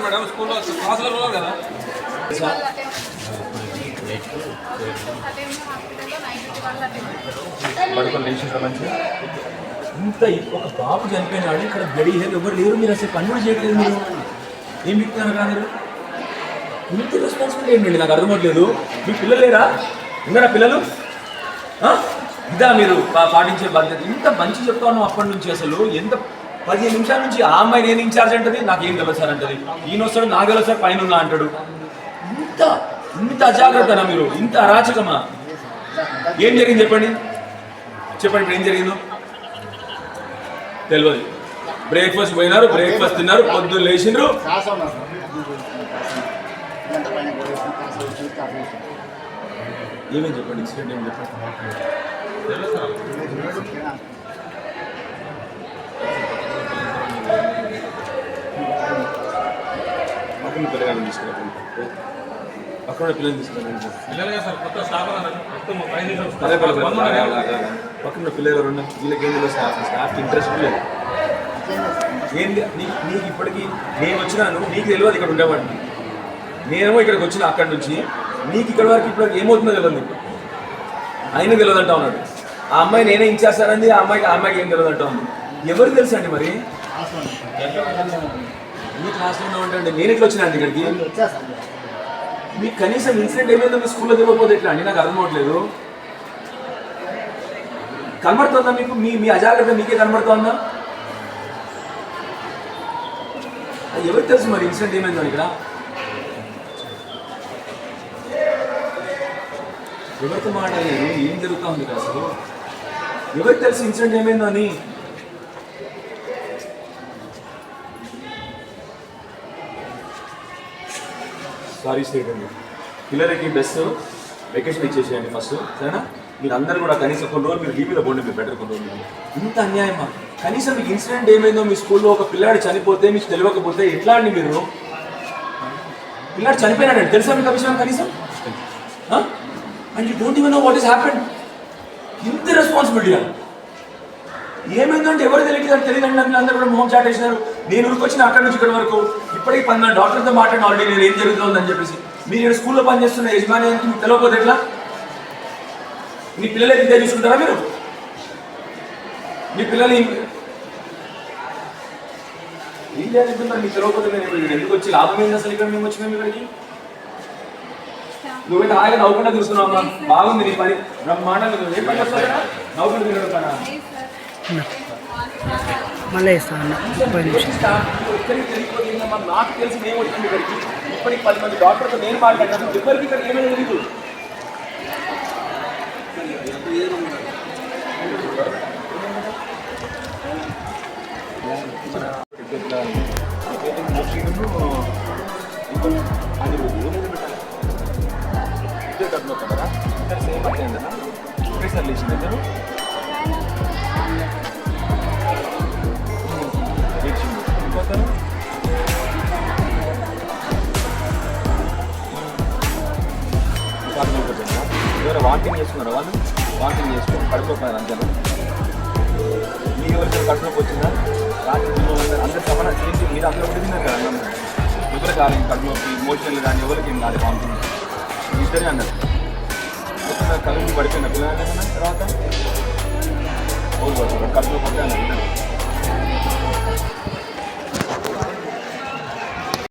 క్లాసులో ఉన్నారు కదా? ఇంత ఒక బాబు చనిపోయినాడు ఇక్కడ గడి హెల్ ఎవరు లేరు మీరు అసలు కన్వర్ట్ చేయట్లేదు మీరు. ఏం చెప్తున్నారు కదా మీరు? ఇంత రెస్పాన్సిబిలిటీ ఏంటండి నాకు అర్థమవట్లేదు మీ పిల్లలు లేరా? ఉన్నారా పిల్లలు? ఆ? ఇదా మీరు పాటించే బాధ్యత. ఇంత మంచి చెప్తా ఉన్నాం అప్పటి నుంచి అసలు. ఎంత పదిహేను నిమిషాల నుంచి ఆ అమ్మాయి నేను ఇన్ఛార్జ్ అంటది నాకేం తెలియదు సార్ అంటది ఈయన వస్తాడు నాకు తెలియదు సార్ పైన ఉన్నా అంటాడు. ఇంత ఇంత అజాగ్రత్తనా మీరు? ఇంత అరాచకమా? ఏం జరిగింది చెప్పండి. చెప్పండి ఇప్పుడు ఏం జరిగిందో? తెలియదు బ్రేక్ఫాస్ట్ పోయినారు బ్రేక్ఫాస్ట్ తిన్నారు పొద్దున్న లేచిండ్రు. ఏమేమి చెప్పండి? ఇన్సిడెంట్ ఏం చెప్పండి పక్కన పిల్లగాని తీసుకురండి పక్కన పిల్లల్ని తీసుకురండి పిల్లలుగా సార్ కొత్త స్టాఫ్ అన్నారు మొత్తం పైన పదే పదే పదే. వంద ఉన్నారు కదా. పక్కన పిల్లలు రెండు వీళ్ళకి ఏం తెలియదు స్టాఫ్ స్టాఫ్ ఇంట్రెస్ట్ లేదు. ఏం లే- నీ- నీకు ఇప్పటికి నేను వచ్చినాను నీకు తెలియదు ఇక్కడ ఉండేవాడిని. నేనేమో ఇక్కడికి వచ్చిన అక్కడి నుంచి నీకు ఇక్కడ వరకు ఇప్పుడు ఏమవుతుందో తెలియదు నీకు. ఆయన తెలియదు అంటా ఉన్నాడు. ఆ అమ్మాయి నేనే ఇచ్చేస్తానంది ఆ అమ్మాయికి ఆ అమ్మాయికి ఏం తెలియదు అంటా ఉంది. ఎవరికి తెలుసు అండి మరి మీ క్లాస్లో ఉంటే నేను ఎట్లా వచ్చినా అండి ఇక్కడికి? మీకు కనీసం ఇన్సిడెంట్ ఏమైందో మీ స్కూల్లో తెలియకపోతే ఎట్లా అండి? నాకు అర్థం అవ్వట్లేదు కనబడుతుందా మీకు? మీ మీ అజాగ్రత్త మీకే కనబడుతుందా? అది ఎవరికి తెలుసు మరి ఇన్సిడెంట్ ఏమైందో ఇక్కడ? ఎవరితో మాట్లాడలేదు ఏం జరుగుతా ఉంది ఇక్కడ అసలు ఎవరికి తెలుసు ఇన్సిడెంట్ ఏమైందో అని? సారీ స్టేట్ అండి పిల్లలకి బెస్ట్ వెకేషన్ ఇచ్చేసేయండి ఫస్ట్ సరేనా? మీరు అందరూ కూడా కనీసం కొన్ని రోజులు మీరు లీవ్ మీద పోండి మీరు బెటర్ కొన్ని రోజులు. ఇంత అన్యాయమా కనీసం మీకు ఇన్సిడెంట్ ఏమైందో మీ స్కూల్లో ఒక పిల్లాడు చనిపోతే మీకు తెలియకపోతే ఎట్లా అండి మీరు? పిల్లాడు చనిపోయినాడండి. తెలుసా మీకు విషయం కనీసం? And you don't even know what is happened ఇంత రెస్పాన్సిబిలిటీ ఏమైందంటే ఎవరు తెలియదు అని తెలియదు అందరూ కూడా మొహం చాటేసినారు నేను ఉరికొచ్చిన అక్కడి నుంచి ఇక్కడ వరకు ఇప్పటికి పన్నెండు డాక్టర్తో మాట్లాడిన ఆల్రెడీ నేను ఏం జరుగుతుందని చెప్పేసి. మీరు ఇక్కడ స్కూల్లో పనిచేస్తున్న యజమానికి మీకు తెలియకపోతే ఎట్లా? మీ పిల్లలు ఇదే చూసుకుంటారా మీరు? మీ పిల్లలు ఏం ఏం మీకు తెలియకపోతే నేను ఇప్పుడు ఎందుకు వచ్చి లాభం ఏంది అసలు ఇక్కడ మేము వచ్చి మేము ఇక్కడికి? నువ్వైతే హాయిగా నవ్వకుండా చూస్తున్నావు అమ్మా. బాగుంది నీ పని. బ్రహ్మాండంగా ఉంది. ఏం పని నవ్వుకుంటూ తినడం మళ్ళీ ఇస్తాను ముప్పై నిమిషాలు. స్టాఫ్ ఒక్కరికి తెలియకపోతే ఏంటమ్మా? నాకు తెలిసి నేను వచ్చింది ఇక్కడికి ఇప్పటికి పది మంది డాక్టర్తో నేను మాట్లాడినాను ఎవరికి ఇక్కడ ఏమైనా తెలియదు ఎవరు వాకింగ్ చేసుకున్నారు వాళ్ళు? వాకింగ్ చేసుకొని పడుకోపోయారు అందరూ మీ ఎవరికైనా కడుపులోకి వచ్చిందా? రాత్రి అందరూ సమానం చేసి మీరు అందరూ ఒకటి తిన్నారు కదా అన్నం. ఎవరు కాలేదు కడుపులోకి ఇమోషనల్ కానీ ఎవరికి ఏం కాదు వాకింగ్ ఇద్దరే అన్నారు. కళ్ళు పడిపోయిన పిల్లలు తర్వాత? ఓ కడుపులో పడితే అన్నారు.